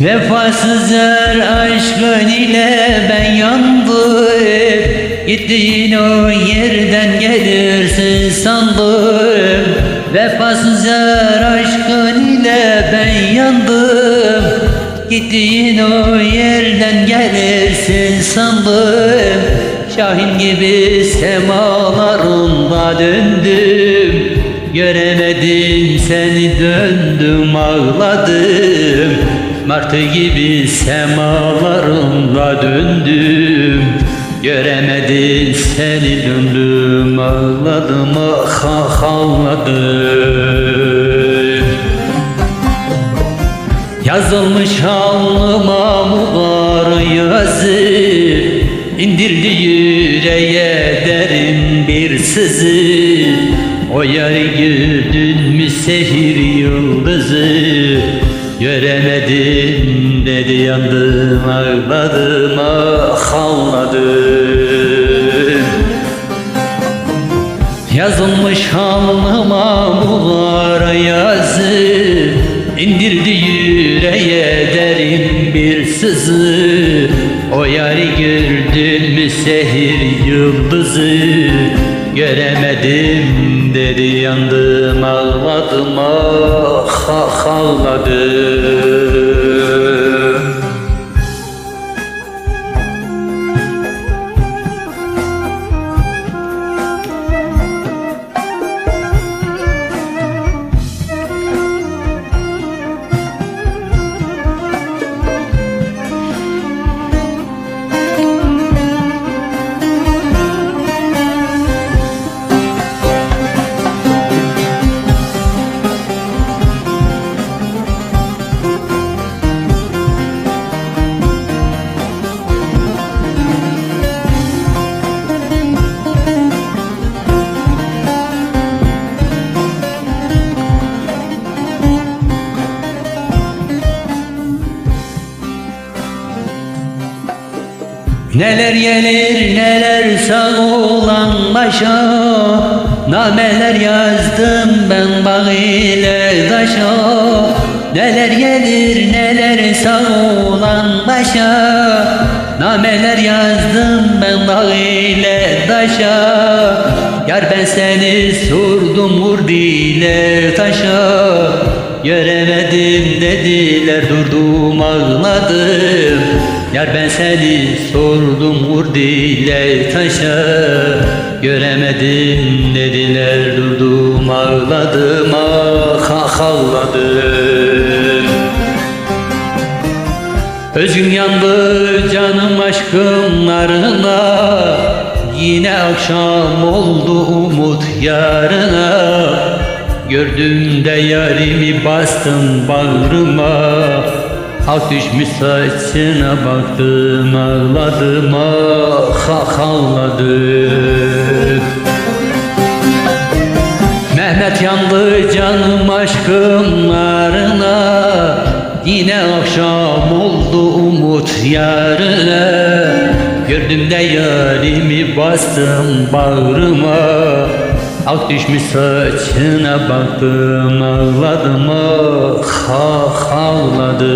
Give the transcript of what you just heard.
Vefasız yar aşkın ile ben yandım. Gittiğin o yerden gelirsin sandım. Vefasız yar aşkın ile ben yandım. Gittiğin o yerden gelirsin sandım. Şahin gibi semalarında döndüm. Göremedim seni döndüm ağladım Martı gibi semalarında döndüm. Göremedim seni döndüm ağladım ah ah ağladım. Yazılmış alnıma mugar yazı? İndirdi yüreğe derin bir sızı. O yarı gördün mü sehir yıldızı Göremedim dedi yandım ağladım ah ağladım. Yazılmış alnıma bular yazı indirdi yüreğe derin bir sızı. O yarı gördün mü sehir yıldızı Göremedim dedi yandım ağladım ah ah ağladım Neler gelir neler sağ olan başa. Nameler yazdım ben bağ ile taşa Neler gelir neler sağ olan başa. Nameler yazdım ben bağ ile taşa Yar ben seni sordum vurdu ile taşa. Göremedim dediler durdum ağladım Yar ben seni sordum vur dile taşa Göremedim dediler durdum ağladım ah ah ağladım. Özüm yandı canım aşkımlarına Yine akşam oldu umut yarına. Gördüğümde yarimi bastım bağrıma Ak düşmüş saçına baktım ağladım ah ah ağladım. Mehmet yandı canım aşkımlarına Yine akşam oldu umut yarına. Gördüm de yarimi bastım bağrıma Ak düşmüş saçına baktım ağladım ah ah ağladım.